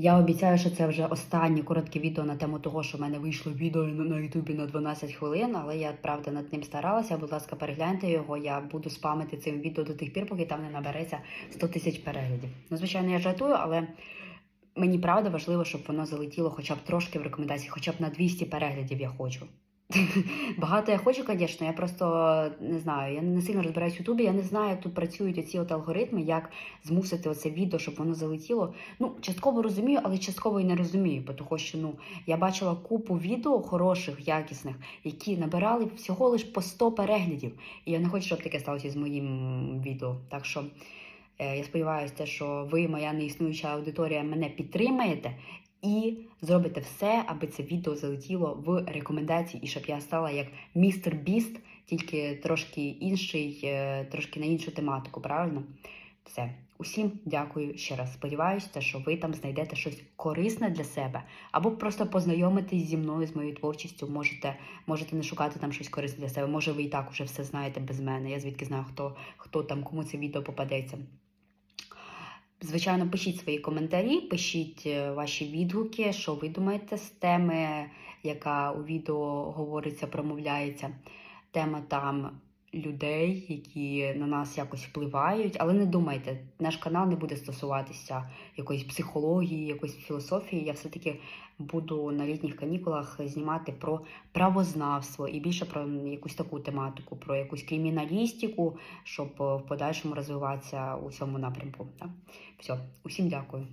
Я обіцяю, що це вже останнє коротке відео на тему того, що в мене вийшло відео на Ютубі на 12 хвилин, але я правда над ним старалася. Будь ласка, перегляньте його. Я буду спамити цим відео до тих пір, поки там не набереться 100 тисяч переглядів. Ну, звичайно, я жартую, але мені правда важливо, щоб воно залетіло хоча б трошки в рекомендації, хоча б на 200 переглядів я хочу. Багато я хочу, звісно, я просто не знаю, я не сильно розбираюсь в Ютубі, я не знаю, як тут працюють оці от алгоритми, як змусити оце відео, щоб воно залетіло. Ну, частково розумію, але частково і не розумію, того що ну, я бачила купу відео хороших, якісних, які набирали всього лиш по 100 переглядів. І я не хочу, щоб таке сталося з моїм відео. Так що е, я сподіваюся, що ви, моя неіснуюча аудиторія, мене підтримаєте. І зробите все, аби це відео залетіло в рекомендації, і щоб я стала як містер Біст, тільки трошки інший, е, трошки на іншу тематику, правильно? Все. Усім дякую ще раз. Сподіваюся, що ви там знайдете щось корисне для себе, або просто познайомитись зі мною, з моєю творчістю. Можете, можете не шукати там щось корисне для себе. Може, ви і так уже все знаєте без мене. Я звідки знаю, хто, хто там, кому це відео попадеться. Звичайно, пишіть свої коментарі, пишіть е, ваші відгуки, що ви думаєте з теми, яка у відео говориться, промовляється. Тема там людей, які на нас якось впливають. Але не думайте, наш канал не буде стосуватися якоїсь психології, якоїсь філософії. Я все-таки буду на літніх канікулах знімати про правознавство і більше про якусь таку тематику, про якусь криміналістику, щоб в подальшому розвиватися у цьому напрямку. Так? Все, усім дякую.